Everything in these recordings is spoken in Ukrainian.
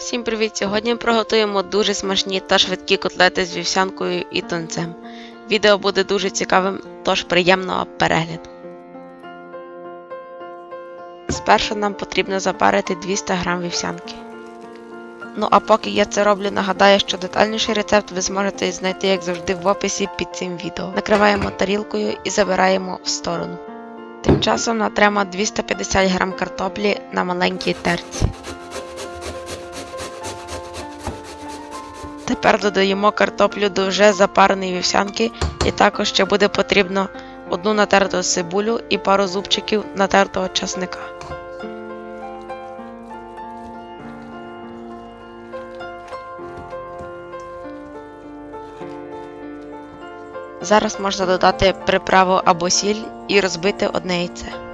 Всім привіт! Сьогодні приготуємо дуже смачні та швидкі котлети з вівсянкою і тунцем. Відео буде дуже цікавим, тож приємного перегляду. Спершу нам потрібно запарити 200 г вівсянки. Ну а поки я це роблю, нагадаю, що детальніший рецепт ви зможете знайти, як завжди, в описі під цим відео. Накриваємо тарілкою і забираємо в сторону. Тим часом натремо 250 г картоплі на маленькій терці. Тепер додаємо картоплю до вже запареної вівсянки, і також ще буде потрібно одну натерту цибулю і пару зубчиків натертого часника. Зараз можна додати приправу або сіль і розбити одне яйце.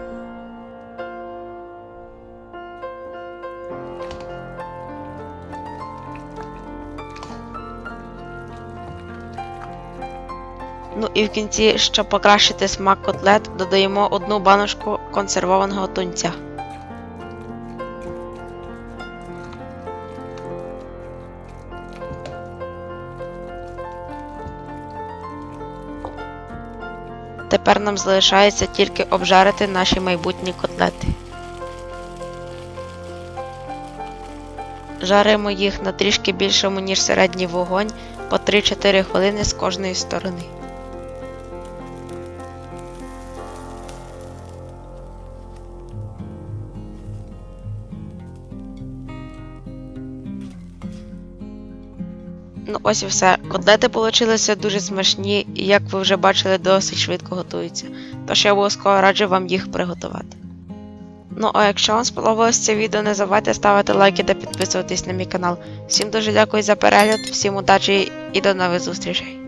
Ну і в кінці, щоб покращити смак котлет, додаємо одну баночку консервованого тунця. Тепер нам залишається тільки обжарити наші майбутні котлети. Жаримо їх на трішки більшому, ніж середній вогонь по 3-4 хвилини з кожної сторони. Ну ось і все. Котлети получилися дуже смачні і, як ви вже бачили, досить швидко готуються. Тож я обов'язково раджу вам їх приготувати. Ну а якщо вам сподобалось це відео, не забувайте ставити лайки та підписуватись на мій канал. Всім дуже дякую за перегляд, всім удачі і до нових зустрічей!